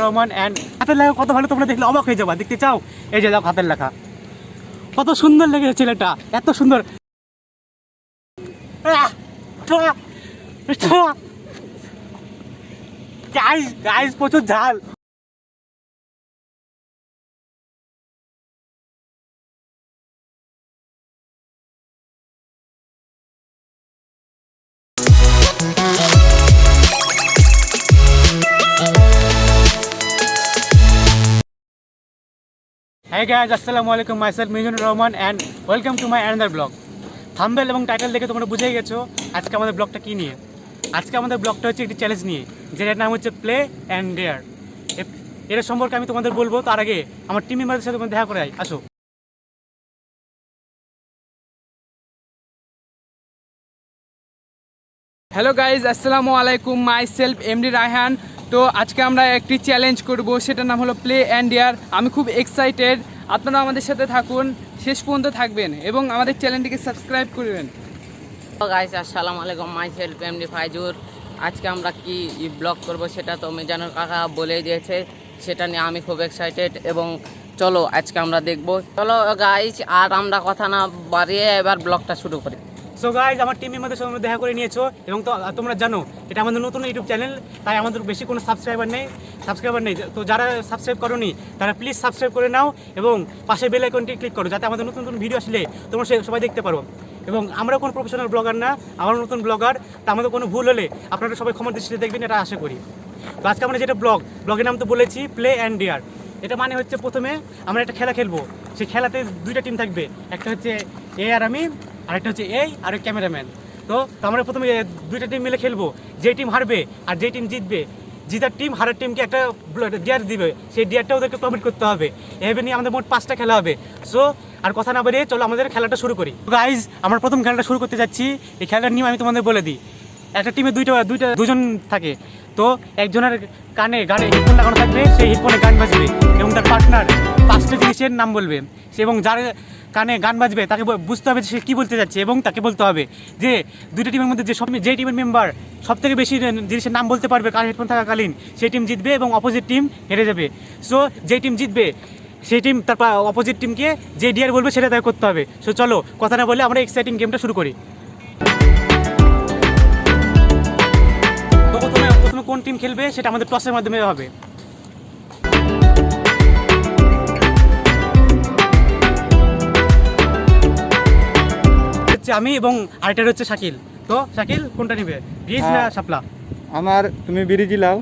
রহমান হাতের লেখা কত ভালো তোমরা দেখলে হয়ে যাবা, দেখতে চাও? এই যে হাতের লেখা। কত সুন্দর এত সুন্দর। প্রচুর ঝাল। হ্যাঁ গাইজ আসসালামু আলাইকুম myself Mizanur Rahman and welcome to my another vlog thumbnail এবং টাইটেল দেখে তোমরা বুঝেই গেছো আজকে আমাদের ব্লগটা কী নিয়ে? আজকে আমাদের ব্লগটা হচ্ছে একটি চ্যালেঞ্জ নিয়ে, যেটার নাম হচ্ছে প্লে অ্যান্ড ডেয়ার এর সম্পর্কে আমি তোমাদের বলব, তার আগে আমার টিম মেম্বারদের সাথে তোমাদের দেখা করে আসো। হ্যালো গাইজ আসসালামু আলাইকুম মাই সেলফ এমডি রায়হান তো আজকে আমরা একটি চ্যালেঞ্জ করব, সেটার নাম হলো প্লে অ্যান্ড ইয়ার আমি খুব এক্সাইটেড আপনারা আমাদের সাথে থাকুন। শেষ পর্যন্ত থাকবেন এবং আমাদের চ্যানেলটিকে সাবস্ক্রাইব করবেন। গাইস আসসালামু আলাইকুম মাই সেলফ এমডি ফাইজুর আজকে আমরা কি ব্লগ করব সেটা তো মিজানুর কাকা বলে দিয়েছে, সেটা নিয়ে আমি খুব এক্সাইটেড এবং চলো আজকে আমরা দেখব। চলো গাইস আর আমরা কথা না বাড়িয়ে এবার ব্লগটা শুরু করি। সো গাইজ আমার টিমের মধ্যে তোমরা দেখা করে নিয়েছো এবং তো তোমরা জানো, এটা আমাদের নতুন ইউটিউব চ্যানেল তাই আমাদের বেশি কোনো সাবস্ক্রাইবার নেই সাবস্ক্রাইবার নেই। তো যারা সাবস্ক্রাইব করোনি, তারা প্লিজ সাবস্ক্রাইব করে নাও এবং পাশে বেল আইকনটি ক্লিক করো, যাতে আমাদের নতুন নতুন ভিডিও আসলে তোমরা সবাই দেখতে পারো। এবং আমরা কোনো প্রফেশনাল ব্লগার না আমরা নতুন ব্লগার তা আমাদের কোনো ভুল হলে আপনারা সবাই ক্ষমার দৃষ্টিতে দেখবেন, এটা আশা করি। তো আজকে আমরা যেটা ব্লগ ব্লগের নাম তো বলেছি প্লে অ্যান্ড ডিয়ার এটা মানে হচ্ছে প্রথমে আমরা একটা খেলা খেলব। সেই খেলাতে দুইটা টিম থাকবে। একটা হচ্ছে এ আর আমি আর একটা হচ্ছে এই আর ক্যামেরাম্যান। তো আমরা প্রথমে দুইটা টিম মিলে খেলব। যে টিম হারবে আর যে টিম জিতবে, জিতার টিম হারার টিমকে একটা ডিয়ার দিবে। সেই ডিয়ারটা ওদেরকে কমপ্লিট করতে হবে। এভাবে নিয়ে আমাদের মোট পাঁচটা খেলা হবে। সো আর কথা না বাড়িয়ে চলো আমাদের খেলাটা শুরু করি। গাইজ আমরা প্রথম খেলাটা শুরু করতে যাচ্ছি। এই খেলার নিয়ম আমি তোমাদের বলে দিই। একটা টিমে দুইটা দুইটা, দুজন থাকে। তো একজনের কানে, গানে হেডফোন লাগানো থাকবে, সেই হেডফোনে গান বাজবে এবং তার পার্টনার পাঁচটা জিনিসের নাম বলবে। সে এবং যার কানে গান বাজবে, তাকে বুঝতে হবে যে সে কী বলতে যাচ্ছে এবং তাকে বলতে হবে যে দুইটা টিমের মধ্যে যে সব যে টিমের মেম্বার সব থেকে বেশি জিনিসের নাম বলতে পারবে কার হেডফোন থাকাকালীন, সেই টিম জিতবে এবং অপোজিট টিম হেরে যাবে। সো যেই টিম জিতবে, সেই টিম তার অপোজিট টিমকে যে ডিয়ার বলবে সেটা তাকে করতে হবে। সো চলো, কথা না বলে আমরা এক্সাইটিং গেমটা শুরু করি। প্রথমে কোন টিম খেলবে সেটা আমাদের টসের মাধ্যমে হবে। আমি এবং আরেকটা হচ্ছে শাকিল। তো শাকিল কোনটা নিবে? ব্রিজ না হ্যাঁ। শাপলা? আমার তুমি বিরিজি লাও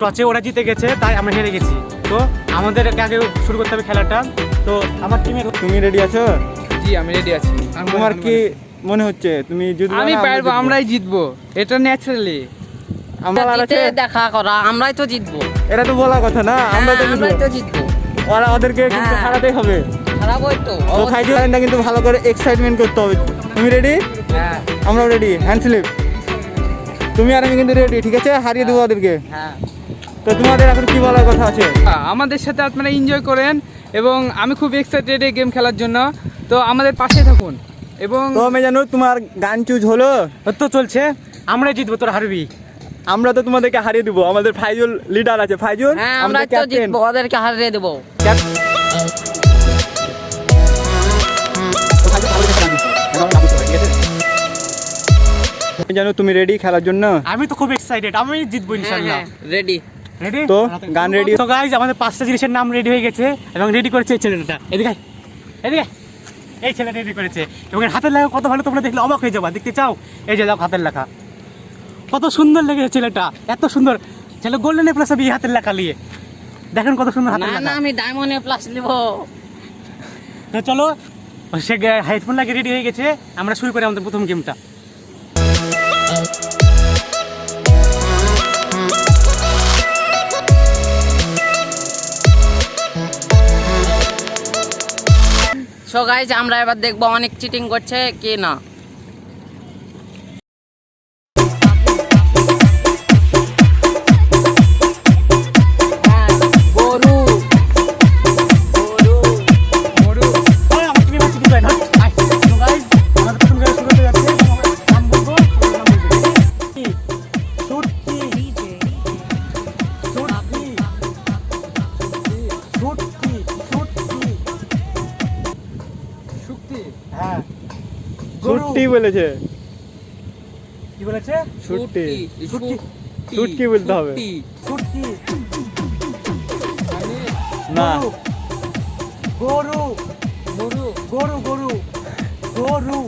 টচে ওরা জিতে গেছে তাই আমরা হেরে গেছি। তো আমাদের আগে শুরু করতে হবে খেলাটা। তো আমার টিমের তুমি রেডি আছো? জি আমি রেডি আছি। তোমার কি মনে হচ্ছে? তুমি জিতবে আমি পারব আমরাই জিতবো। এটা ন্যাচারালি আমরা দেখা করা আমরাই তো জিতবো। এটা তো বলা কথা না আমরা হ্যাঁ, তো জিতবো। ওরা ওদেরকে কিন্তু হ্যাঁ। হারাতেই হবে। খারাপই তো তো লাইনটা কিন্তু ভালো করে এক্সাইটমেন্ট করতে হবে। তুমি রেডি হ্যাঁ। আমরাও রেডি হ্যান্ড স্লিপ তুমি আর আমি কিন্তু রেডি ঠিক আছে? হারিয়ে দেবো ওদেরকে। হ্যাঁ। তো তোমাদের এখন কি বলার কথা আছে? আমাদের সাথে আপনারা এনজয় করেন এবং আমি খুব এক্সাইটেড এই গেম খেলার জন্য। তো আমাদের পাশে থাকুন এবং তো আমি জানো তোমার গান চুজ হলো? তো চলছে। আমরাই জিতবো তোর হারবি। আমরা তো তোমাদেরকে হারিয়ে দিব। আমাদের ফাইজুল লিডার আছে। ফাইজুল হ্যাঁ আমরাই তো জিতবো ওদেরকে হারিয়ে দেবো। জানো তুমি রেডি খেলার জন্য? আমি তো খুব এক্সাইটেড আমি জিতবো ইনশাল্লাহ হ্যাঁ রেডি রেডি তো, গান ready? তো গাইজ আমাদের পাঁচটা জিনিসের নাম রেডি হয়ে গেছে এবং রেডি করেছে এই ছেলেটা। এদিকে এদিকে এই ছেলেটা রেডি করেছে। এবং হাতের লেখা কত ভালো তোমরা দেখলে অবাক হয়ে যাবা। দেখতে চাও? এই যে দেখো হাতের লেখা। কত সুন্দর লেগেছে ছেলেটা এত সুন্দর। ছেলে গোল্ডেন প্লাস এই হাতের লেখা নিয়ে। দেখেন কত সুন্দর না হাতের না আমি ডায়মন্ডে প্লাস নিব। তো চলো সে হেডফোন লাগিয়ে রেডি হয়ে গেছে। আমরা শুরু করি আমাদের প্রথম গেমটা সো গাইজ আমরা এবার দেখব অনেক চিটিং করছে কি না। বলেছে? কি বলেছে? ছুট্টি ছুটকি ছুটকি বলতে হবে। ছুটকি না। গরু। গরু। গরু। গরু গরু।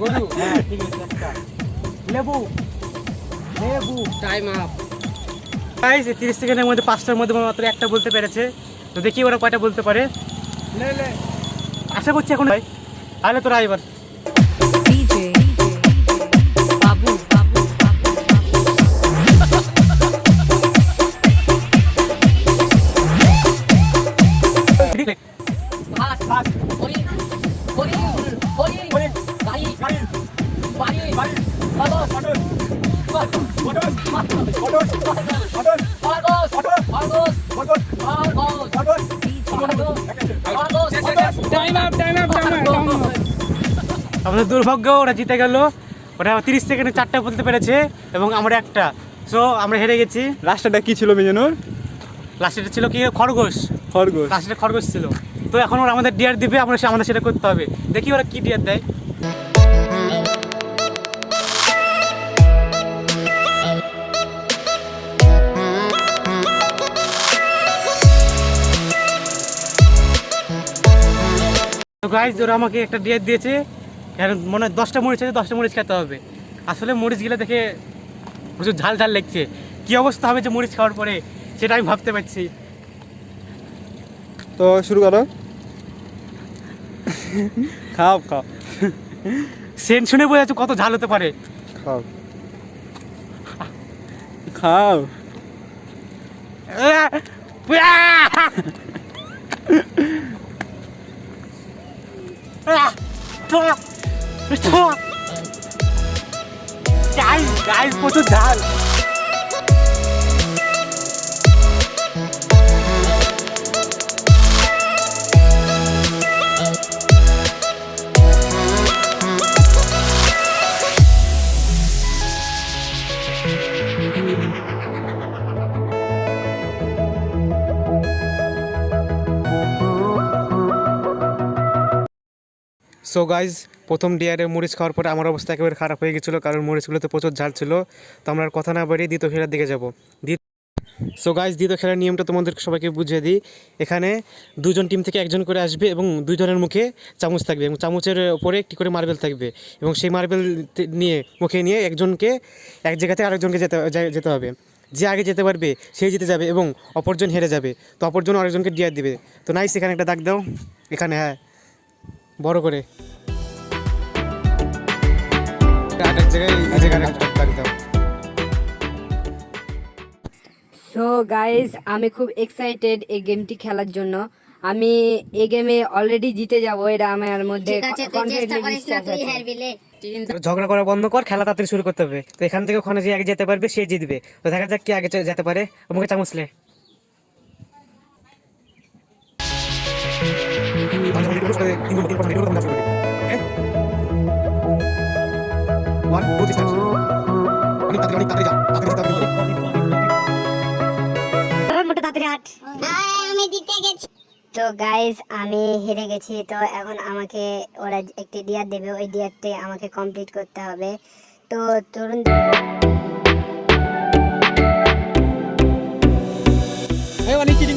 গরু। হ্যাঁ ঠিক আছে লেবু। লেবু। টাইম আপ গাইস তিরিশ সেকেন্ডের মধ্যে পাঁচটার মধ্যে মাত্র একটা বলতে পেরেছে। তো দেখি ওরা কয়টা বলতে পারে। লে লে। আশা করছি এখন ভাই তাহলে তোরা এবার আমাদের দুর্ভাগ্য ওরা জিতে গেল। ওরা তিরিশ সেকেন্ডে চারটা বলতে পেরেছে এবং আমরা একটা। সো আমরা হেরে গেছি। রাস্তাটা কি ছিল মেজানুর? লাস্টেটা ছিল কি? খরগোশ। খরগোশ। লাস্টে খরগোশ ছিল। তো এখন ওরা আমাদের ডিয়ার দিবে আমরা সে- আমাদের সেটা করতে হবে। দেখি ওরা কি ডিয়ার দেয়। গাইজ ওরা আমাকে একটা ডিয়ার দিয়েছে। কারণ মনে হয় দশটা মরিচ আছে দশটা মরিচ খেতে হবে। আসলে মরিচগুলো দেখে প্রচুর ঝাল ঝাল লাগছে। কি অবস্থা হবে যে মরিচ খাওয়ার পরে? সেটা আমি ভাবতে পারছি। তো শুরু করো। খাও খাও। সেন্ট শুনে বোঝা যাচ্ছে কত ঝাল হতে পারে। খাও। খাও। গাইস গাইস প্রচুর ঝাল সো গাইজ প্রথম ডিয়ারে মরিচ খাওয়ার পরে আমার অবস্থা একেবারে খারাপ হয়ে গেছিল কারণ মরিচগুলোতে প্রচুর ঝাল ছিল। তো আমরা কথা না বাড়িয়ে দ্বিতীয় খেলার দিকে যাব। সো গাইজ দ্বিতীয় খেলার নিয়মটা তোমাদের সবাইকে বুঝিয়ে দিই। এখানে দুজন টিম থেকে একজন করে আসবে এবং দুজনের মুখে চামচ থাকবে এবং চামচের ওপরে একটি করে মার্বেল থাকবে এবং সেই মার্বেল নিয়ে, মুখে নিয়ে একজনকে এক জায়গাতে আরেকজনকে যেতে যেতে হবে। যে আগে যেতে পারবে সেই জিতে যাবে এবং অপরজন হেরে যাবে। তো অপরজন আরেকজনকে ডিয়ার দিবে। তো নাইস এখানে একটা দাগ দাও। এখানে হ্যাঁ। বড় করে। আর জায়গায় এই জায়গায় একটা দাও সো গাইস আমি খুব এক্সাইটেড এই গেমটি খেলার জন্য। আমি এই গেমে অলরেডি জিতে যাব এটা আমার মধ্যে ঝগড়া করা বন্ধ কর খেলা তাড়াতাড়ি শুরু করতে হবে। তো এখান থেকে ওখানে যে আগে যেতে পারবে সে জিতবে। তো দেখা যাক কি আগে যেতে পারে। আমাকে চামচলে তাড়াতাড়ি হাট আমি জিতে গেছি। তো গাইস আমি হেরে গেছি। তো এখন আমাকে ওরা একটি ডিয়ার দেবে। ওই ডিয়ারটি আমাকে কমপ্লিট করতে হবে। তো তরুণ অনেক চিটিং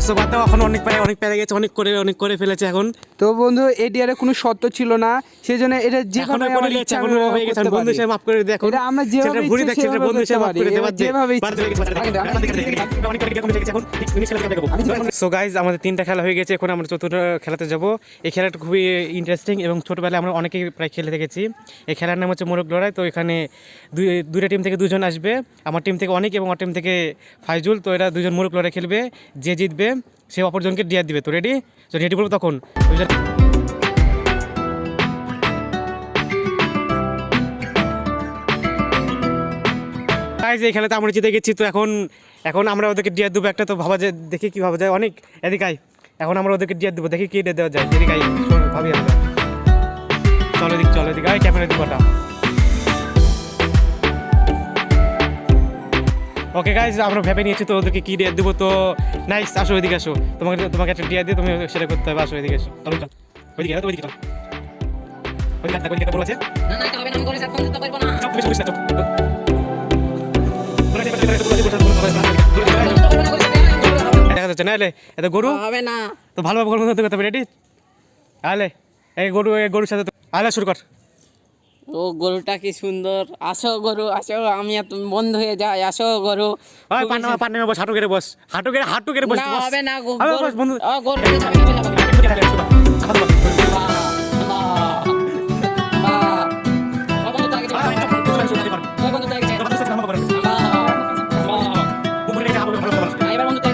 সো বাদ দাও এখন অনেক পেরে অনেক পেরে গেছে অনেক করে অনেক করে ফেলেছে এখন তো বন্ধু এডিআর কোনো শর্ত ছিল না সেই জন্য এটা এখন যেভাবে করে ইচ্ছা এখন হয়ে গেছে বন্ধু পারি। মাফ করে দে এখন এটা আমরা যেভাবে ঘুরে দেখ সেটা সেভাবে বন্ধু হিসেবে মাফ করে দে পারি। বাদ দে যেভাবে সো গাইজ আমাদের তিনটা খেলা হয়ে গেছে এখন আমরা চতুর্থ খেলাতে যাব এই খেলাটা খুবই ইন্টারেস্টিং এবং ছোটবেলায় আমরা অনেকেই প্রায় খেলে দেখেছি এই খেলার নাম হচ্ছে মোরগ লড়াই তো এখানে দুই দুইটা টিম থেকে দুজন আসবে আমার টিম থেকে অনেক এবং আমার টিম থেকে ফাইজুল তো এরা দুজন মোরগ লড়াই খেলবে যে জিতবে সে অপরজনকে ডিয়ার দিবে। তো রেডি তো রেডি বলব তখন। গাইজ এই খেলাতে আমরা জিতে গেছি, তো এখন এখন আমরা ওদেরকে ডিয়ার দেবো একটা, তো ভাবা যায় দেখি কি ভাবা যায়। অনেক এদিকাই এখন আমরা ওদেরকে ডিয়ার দেবো। দেখি কি ডিয়ার দেওয়া যায়। এদিকাই ভাবি আমরা। চলো এদিক চলো এদিকে আয়। ক্যামেরা দিক ওকে গাইজ আমরা ভেবে নিয়েছি তো ওদেরকে কি ডিয়ার দেবো তো নাইস আসো ওইদিকে আসো তোমাকে তোমাকে একটা ডিয়ার দিয়ে তুমি সেটা করতে হবে আসো ওইদিকে আসো চলো চল ওইদিকে ওইদিকে চল ওইদিকে আসো, ওইদিকে বলেছে না না এটা হবে না আমি করে সাথে দিতে পারব না চপ তুমি বসে চপ বলেছে, বলেছে, বলেছে, বলেছে, বলেছে, বলেছে, বলেছে। দেখা যাচ্ছে না এলে এটা গরু হবে না তো ভালোভাবে গরু করতে করতে রেডি আলে এই গরু এই গরুর সাথে আলে শুরু কর ও গরুটা কি সুন্দর আসো গরু আসো আমি বন্ধ হয়ে যাই আসো গরু ওই পান্না পান্না বস হাঁটু গেড়ে বস হাঁটু গেড়ে হাঁটু গেড়ে বস না হবে না গরু- বস, বন্ধু ও, এবার বন্ধু তো